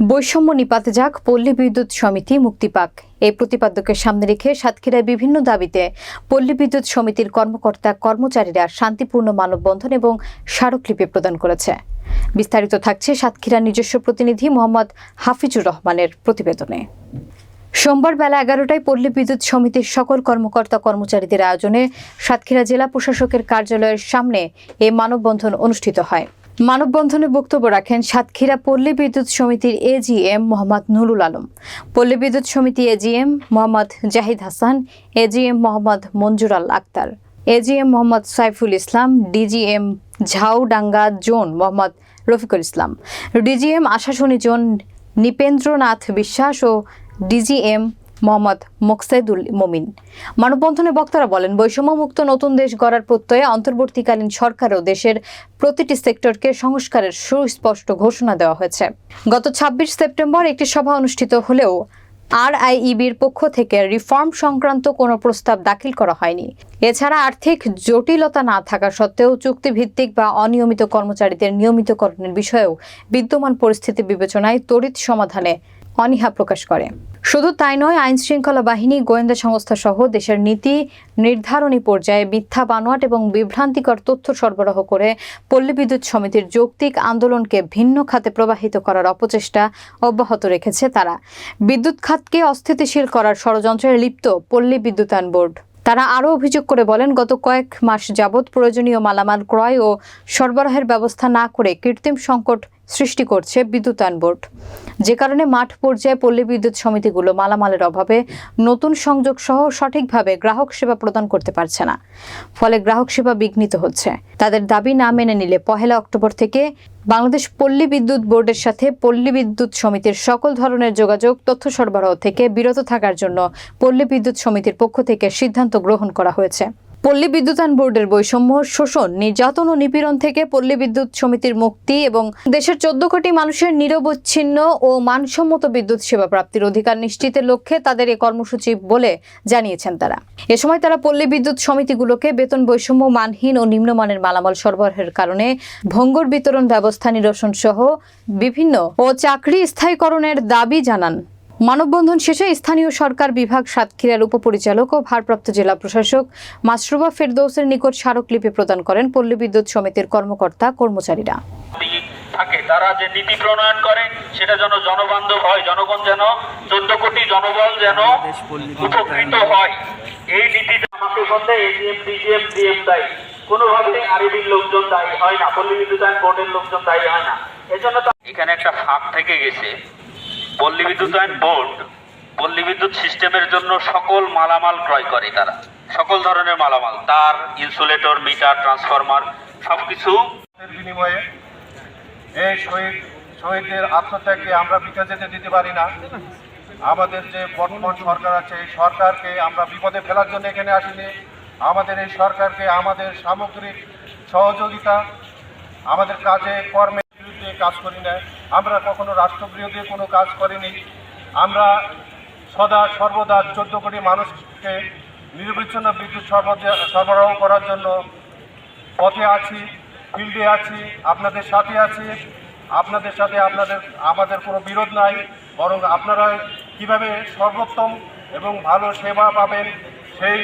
বৈষম্য নিপাতে যাক, পল্লী বিদ্যুৎ সমিতি মুক্তি পাক। এই প্রতিপাদ্যকে সামনে রেখে সাতক্ষীরায় বিভিন্ন দাবিতে পল্লী বিদ্যুৎ সমিতির কর্মকর্তা, কর্মচারীরা শান্তিপূর্ণ মানববন্ধন এবং স্মারকলিপি প্রদান করেছে। বিস্তারিত থাকছে সাতক্ষীরার নিজস্ব প্রতিনিধি মোহাম্মদ হাফিজুর রহমানের প্রতিবেদনে। সোমবার বেলা এগারোটায় পল্লী বিদ্যুৎ সমিতির সকল কর্মকর্তা, কর্মচারীদের আয়োজনে সাতক্ষীরা জেলা প্রশাসকের কার্যালয়ের সামনে এ মানববন্ধন অনুষ্ঠিত হয়। মানববন্ধনে বক্তব্য রাখেন সাতক্ষীরা পল্লী বিদ্যুৎ সমিতির AGM Mohammad Nurul Alam. Palli Bidyut Samity AGM Mohammad Zahid Hasan, AGM Mohammad Manjural Akter, AGM Mohammad Saiful Islam, DGM Jhaudanga zone Mohammad Rafiqul Islam, DGM Ashashuni zone Nipendranath Biswas ও ডিজিএম মোহাম্মদ মোকসেদুল মোমিন। মানববন্ধনে বক্তারা বলেন, বৈষম্যমুক্ত নতুন দেশ গড়ার প্রত্যয়ে অন্তর্বর্তীকালীন সরকারও দেশের প্রতিটি সেক্টরকে সংস্কারের সুস্পষ্ট ঘোষণা দেওয়া হয়েছে। গত ছাব্বিশ সেপ্টেম্বর একটি সভা অনুষ্ঠিত হলেও আরআইইবির পক্ষ থেকে রিফর্ম সংক্রান্ত কোনো প্রস্তাব দাখিল করা হয়নি। এছাড়া আর্থিক জটিলতা না থাকা সত্ত্বেও চুক্তিভিত্তিক বা অনিয়মিত কর্মচারীদের নিয়মিতকরণের বিষয়েও বিদ্যমান পরিস্থিতি বিবেচনায় তড়িৎ সমাধানে অনীহা প্রকাশ করে। শুধু তাই নয় আইন শৃঙ্খলা বাহিনী, গোয়েন্দা সংস্থা সহ দেশের নীতি নির্ধারণী পর্যায়ে মিথ্যা, বানোয়াট এবং বিভ্রান্তিকর তথ্য সরবরাহ করে পল্লী বিদ্যুৎ সমিতির যৌক্তিক আন্দোলনকে ভিন্ন খাতে প্রবাহিত করার অপচেষ্টা অব্যাহত রেখেছে তারা। বিদ্যুৎ খাতকে অস্থিতিশীল করার ষড়যন্ত্রে লিপ্ত পল্লী বিদ্যুতায়ন বোর্ড। তারা আরও অভিযোগ করে বলেন, গত কয়েক মাস যাবৎ প্রয়োজনীয় মালামাল ক্রয় ও সরবরাহের ব্যবস্থা না করে কৃত্রিম সংকট সৃষ্টি করছে বিদ্যুতায়ন বোর্ড। যে কারণে মাঠ পর্যায়ে পল্লী বিদ্যুৎ সমিতিগুলো মালামালের অভাবে নতুন সংযোগ সহ সঠিকভাবে গ্রাহক সেবা প্রদান করতে পারছে না। ফলে গ্রাহক সেবা বিঘ্নিত হচ্ছে। তাদের দাবি না মেনে নিলে পহেলা অক্টোবর থেকে বাংলাদেশ পল্লী বিদ্যুৎ বোর্ডের সাথে পল্লী বিদ্যুৎ সমিতির সকল ধরনের যোগাযোগ, তথ্য সরবরাহ থেকে বিরত থাকার জন্য পল্লী বিদ্যুৎ সমিতির পক্ষ থেকে সিদ্ধান্ত গ্রহণ করা হয়েছে। পল্লী বিদ্যুতায়ন বোর্ডের বৈষম্য শোষণ, নির্যাতন ও নিপীড়ন থেকে পল্লী বিদ্যুৎ সমিতির মুক্তি এবং দেশের চোদ্দ কোটি মানুষের নিরবচ্ছিন্ন ও মানসম্মত বিদ্যুৎ সেবা প্রাপ্তির অধিকার নিশ্চিতের লক্ষ্যে তাদের এ কর্মসূচি বলে জানিয়েছেন তারা। এ সময় তারা পল্লী বিদ্যুৎ সমিতিগুলোকে বেতন বৈষম্য মানহীন ও নিম্নমানের মালামাল সরবরাহের কারণে ভঙ্গুর বিতরণ ব্যবস্থা নিরসন সহ বিভিন্ন ও চাকরি স্থায়ীকরণের দাবি জানান মানববন্ধন শেষে স্থানীয় সরকার বিভাগ সাতক্ষীরার উপপরিচালক ও ভারপ্রাপ্ত জেলা প্রশাসক মাসরুবা ফেরদৌসের নিকট স্মারকলিপি প্রদান করেন পল্লী বিদ্যুৎ সমিতির কর্মকর্তা, কর্মচারীরা। থাকে, তারা যে নীতি প্রণয়ন করে সেটা যেন জনবান্ধব হয়, জনগণ যেন, চোদ্দ কোটি জনবল যেন উপকৃত হয়। এই নীতিটা আমাকে বলতে এজিএম ডিজিএম ডিএম দায়ী। কোনোভাবে আরবির লোকজন দায়ী হয় না, পল্লী বিদ্যুতায়ন বোর্ডের লোকজন দায়ী হয় না। এজন্য এখানে একটা ফাঁক থেকে গেছে। পল্লী বিদ্যুতায়ন বোর্ড পল্লী বিদ্যুৎ সিস্টেমের জন্য সকল মালামাল ক্রয় করে তারা। সকল ধরনের মালামাল, তার, ইনসুলেটর, মিটার, ট্রান্সফরমার, সবকিছু এর বিনিময়ে এই শহীদ, শহীদদের আত্মত্যাগকে আমরা বিকা যেতে দিতে পারি না। আমাদের যে বর্তমান সরকার আছে, এই সরকারকে আমরা বিপদে ফেলার জন্য এখানে আসিনি। আমাদের এই সরকারকে আমাদের সামগ্রিক সহযোগিতা, আমাদের কাজে কর্মের বিরুদ্ধে কাজ করি না আমরা কখনো রাষ্ট্রবিরোধী কোনো কাজ করিনি। আমরা সদা সর্বদা চোদ্দ কোটি মানুষকে নিরবিচ্ছিন্ন বিদ্যুৎ সরবরাহ করার জন্য পথে আছি, ফিল্ডে আছি, আপনাদের সাথে আছি। আপনাদের সাথে আপনাদের, আমাদের কোনো বিরোধ নাই। বরং আপনারা কীভাবে সর্বোত্তম এবং ভালো সেবা পাবেন সেই